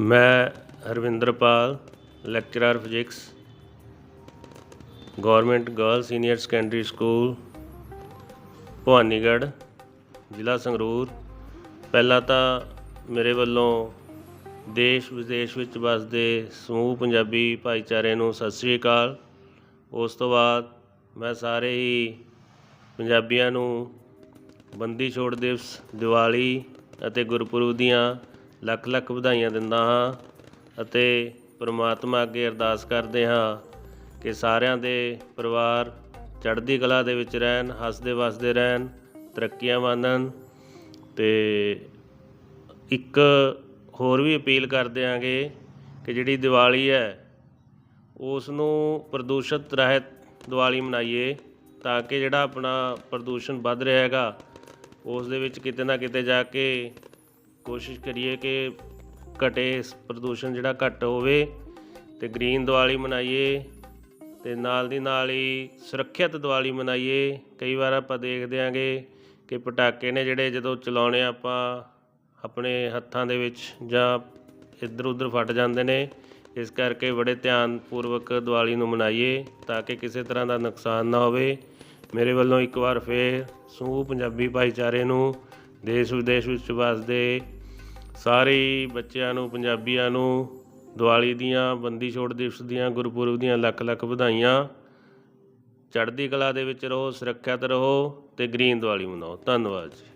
ਮੈਂ Harvinderpal lecturer physics government girl senior secondary school Bhawanigarh, ਜ਼ਿਲ੍ਹਾ ਸੰਗਰੂਰ। ਪਹਿਲਾਂ ਤਾਂ ਮੇਰੇ ਵੱਲੋਂ ਦੇਸ਼ ਵਿਦੇਸ਼ ਵਿੱਚ ਵੱਸਦੇ ਸਮੂਹ ਪੰਜਾਬੀ ਭਾਈਚਾਰੇ ਨੂੰ ਸਤਿ ਸ੍ਰੀ ਅਕਾਲ। ਉਸ ਤੋਂ ਬਾਅਦ ਮੈਂ ਸਾਰੇ ਹੀ ਪੰਜਾਬੀਆਂ ਨੂੰ ਬੰਦੀ ਛੋੜ ਦਿਵਸ, ਦੀਵਾਲੀ ਅਤੇ ਗੁਰਪੁਰਬ ਦੀਆਂ ਲੱਖ ਲੱਖ ਵਧਾਈਆਂ ਦਿੰਦਾ ਹਾਂ ਅਤੇ ਪ੍ਰਮਾਤਮਾ ਅੱਗੇ ਅਰਦਾਸ ਕਰਦੇ ਹਾਂ ਕਿ ਸਾਰਿਆਂ ਦੇ ਪਰਿਵਾਰ ਚੜ੍ਹਦੀ ਕਲਾ ਦੇ ਵਿੱਚ ਰਹਿਣ, ਹੱਸਦੇ ਵਸਦੇ ਰਹਿਣ, ਤਰੱਕੀਆਂ ਮਾਣਨ ਤੇ ਇੱਕ ਹੋਰ ਵੀ ਅਪੀਲ ਕਰਦੇ ਆਂਗੇ ਕਿ ਜਿਹੜੀ ਦੀਵਾਲੀ ਹੈ ਉਸ ਨੂੰ ਪ੍ਰਦੂਸ਼ਿਤ ਰਹਿਤ ਦੀਵਾਲੀ ਮਨਾਈਏ ਤਾਂ ਕਿ ਜਿਹੜਾ ਆਪਣਾ ਪ੍ਰਦੂਸ਼ਣ ਵੱਧ ਰਿਹਾ ਹੈਗਾ, ਉਸ ਦੇ ਵਿੱਚ ਕਿਤੇ ਨਾ ਕਿਤੇ ਜਾ ਕੇ ਕੋਸ਼ਿਸ਼ ਕਰੀਏ ਕਿ ਘਟੇ ਪ੍ਰਦੂਸ਼ਣ ਜਿਹੜਾ ਘੱਟ ਹੋਵੇ ਤੇ ਗ੍ਰੀਨ ਦੀਵਾਲੀ ਮਨਾਈਏ ਤੇ ਨਾਲ ਦੀ ਨਾਲ ਹੀ ਸੁਰੱਖਿਅਤ ਦੀਵਾਲੀ ਮਨਾਈਏ। ਕਈ ਵਾਰ ਆਪਾਂ ਦੇਖਦੇ ਆਂਗੇ ਕਿ ਪਟਾਕੇ ਨੇ ਜਿਹੜੇ ਜਦੋਂ ਚਲਾਉਣੇ ਆਪਾਂ ਆਪਣੇ ਹੱਥਾਂ ਦੇ ਵਿੱਚ ਜਾਂ ਇੱਧਰ ਉੱਧਰ ਫਟ ਜਾਂਦੇ ਨੇ, ਇਸ ਕਰਕੇ ਬੜੇ ਧਿਆਨ ਪੂਰਵਕ ਦੀਵਾਲੀ ਨੂੰ ਮਨਾਈਏ ਤਾਂ ਕਿ ਕਿਸੇ ਤਰ੍ਹਾਂ ਦਾ ਨੁਕਸਾਨ ਨਾ ਹੋਵੇ। ਮੇਰੇ ਵੱਲੋਂ ਇੱਕ ਵਾਰ ਫੇਰ ਸਮੂਹ ਪੰਜਾਬੀ ਭਾਈਚਾਰੇ ਨੂੰ ਦੇਸ਼ ਵਿਦੇਸ਼ ਵਿੱਚ ਵੱਸਦੇ ਸਾਰੇ ਬੱਚਿਆਂ ਨੂੰ, ਪੰਜਾਬੀਆਂ ਨੂੰ ਦੀਵਾਲੀ ਦੀਆਂ, ਬੰਦੀ ਛੋੜ ਦਿਵਸ ਦੀਆਂ, ਗੁਰਪੁਰਬ ਦੀਆਂ ਲੱਖ ਲੱਖ ਵਧਾਈਆਂ। ਚੜ੍ਹਦੀ ਕਲਾ ਦੇ ਵਿੱਚ ਰਹੋ, ਸੁਰੱਖਿਅਤ ਰਹੋ ਤੇ ਗ੍ਰੀਨ ਦੀਵਾਲੀ ਮਨਾਓ। ਧੰਨਵਾਦ ਜੀ।